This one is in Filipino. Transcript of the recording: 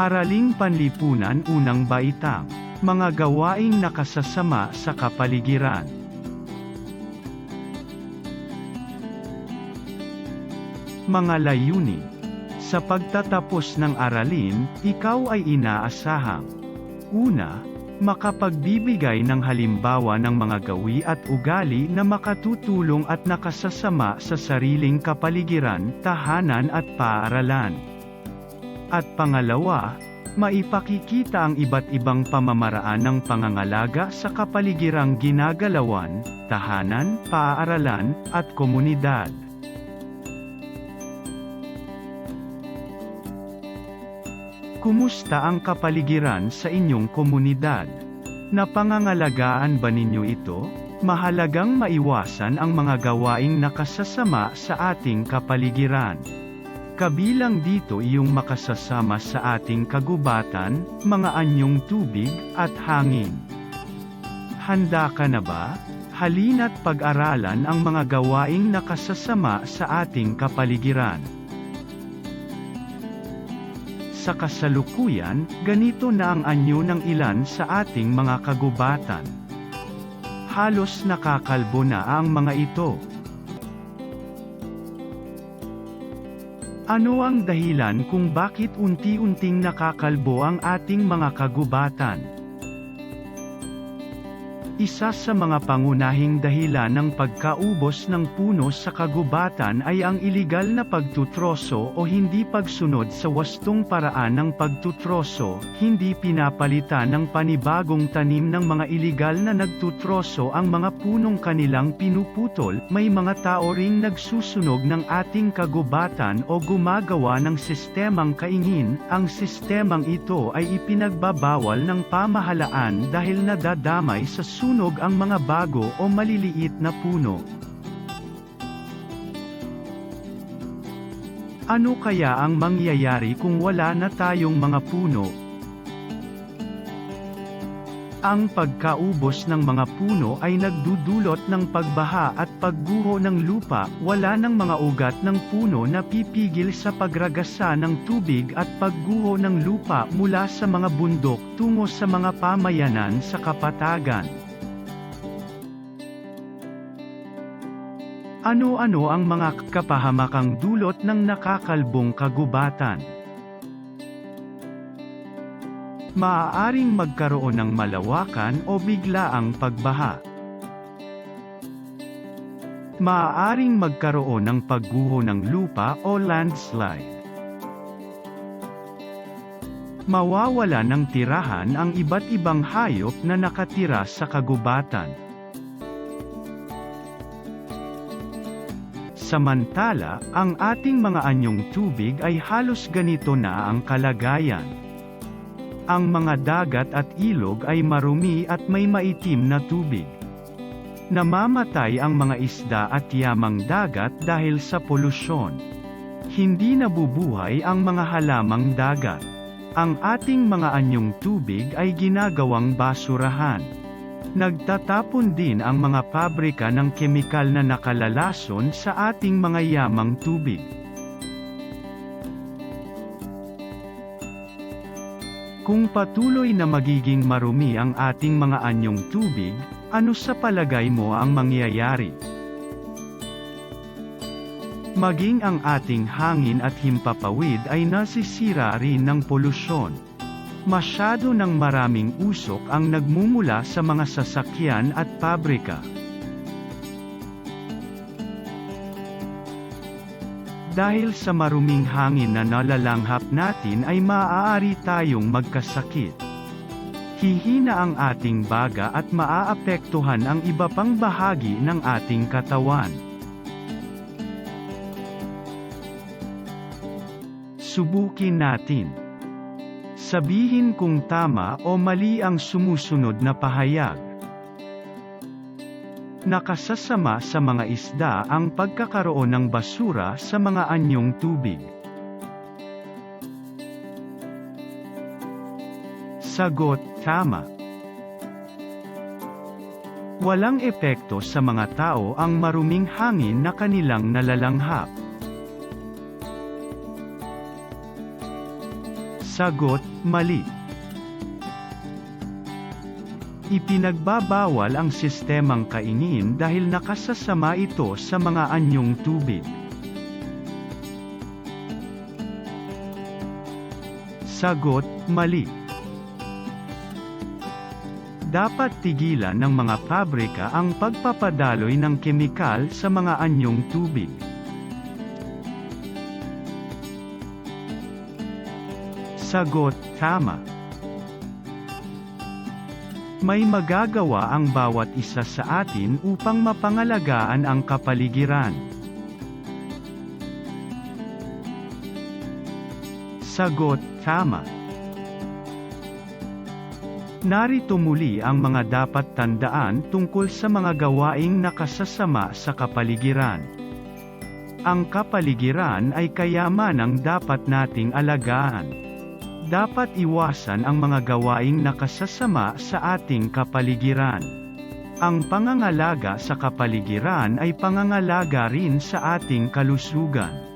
Araling Panlipunan Unang Baitang Mga gawaing nakasasama sa kapaligiran. Mga layunin. Sa pagtatapos ng aralin, ikaw ay inaasahang. Una, makapagbibigay ng halimbawa ng mga gawi at ugali na makatutulong at nakasasama sa sariling kapaligiran, tahanan at paaralan. At pangalawa, maipakikita ang iba't ibang pamamaraan ng pangangalaga sa kapaligirang ginagalawan, tahanan, paaralan, at komunidad. Kumusta ang kapaligiran sa inyong komunidad? Napangangalagaan ba ninyo ito? Mahalagang maiwasan ang mga gawaing nakasasama sa ating kapaligiran. Kabilang dito iyong makasasama sa ating kagubatan, mga anyong tubig, at hangin. Handa ka na ba? Halina't pag-aralan ang mga gawaing nakasasama sa ating kapaligiran. Sa kasalukuyan, ganito na ang anyo ng ilan sa ating mga kagubatan. Halos nakakalbo na ang mga ito. Ano ang dahilan kung bakit unti-unting nakakalbo ang ating mga kagubatan? Isa sa mga pangunahing dahilan ng pagkaubos ng puno sa kagubatan ay ang iligal na pagtutroso o hindi pagsunod sa wastong paraan ng pagtutroso, hindi pinapalitan ng panibagong tanim ng mga iligal na nagtutroso ang mga punong kanilang pinuputol, may mga tao ring nagsusunog ng ating kagubatan o gumagawa ng sistemang kaingin, ang sistemang ito ay ipinagbabawal ng pamahalaan dahil nadadamay sa sunog ang mga bago o maliliit na puno. Ano kaya ang mangyayari kung wala na tayong mga puno? Ang pagkaubos ng mga puno ay nagdudulot ng pagbaha at pagguho ng lupa, wala ng mga ugat ng puno na pipigil sa pagragasa ng tubig at pagguho ng lupa mula sa mga bundok tungo sa mga pamayanan sa kapatagan. Ano-ano ang mga kapahamakang dulot ng nakakalbong kagubatan? Maaaring magkaroon ng malawakan o biglaang pagbaha. Maaaring magkaroon ng pagguho ng lupa o landslide. Mawawala ng tirahan ang iba't ibang hayop na nakatira sa kagubatan. Samantala, ang ating mga anyong tubig ay halos ganito na ang kalagayan. Ang mga dagat at ilog ay marumi at may maitim na tubig. Namamatay ang mga isda at yamang dagat dahil sa polusyon. Hindi nabubuhay ang mga halamang dagat. Ang ating mga anyong tubig ay ginagawang basurahan. Nagtatapon din ang mga pabrika ng kemikal na nakalalason sa ating mga yamang tubig. Kung patuloy na magiging marumi ang ating mga anyong tubig, ano sa palagay mo ang mangyayari? Maging ang ating hangin at himpapawid ay nasisira rin ng polusyon. Masyado ng maraming usok ang nagmumula sa mga sasakyan at pabrika. Dahil sa maruming hangin na nalalanghap natin ay maaari tayong magkasakit. Hihina ang ating baga at maaapektuhan ang iba pang bahagi ng ating katawan. Subukin natin. Sabihin kung tama o mali ang sumusunod na pahayag. Nakasasama sa mga isda ang pagkakaroon ng basura sa mga anyong tubig. Sagot, tama. Walang epekto sa mga tao ang maruming hangin na kanilang nalalanghap. Sagot, mali. Ipinagbabawal ang sistemang kaingin dahil nakasasama ito sa mga anyong tubig. Sagot, mali. Dapat tigilan ng mga pabrika ang pagpapadaloy ng kemikal sa mga anyong tubig. Sagot, tama. May magagawa ang bawat isa sa atin upang mapangalagaan ang kapaligiran. Sagot, tama. Narito muli ang mga dapat tandaan tungkol sa mga gawaing nakasasama sa kapaligiran. Ang kapaligiran ay kayamanang dapat nating alagaan. Dapat iwasan ang mga gawaing nakasasama sa ating kapaligiran. Ang pangangalaga sa kapaligiran ay pangangalaga rin sa ating kalusugan.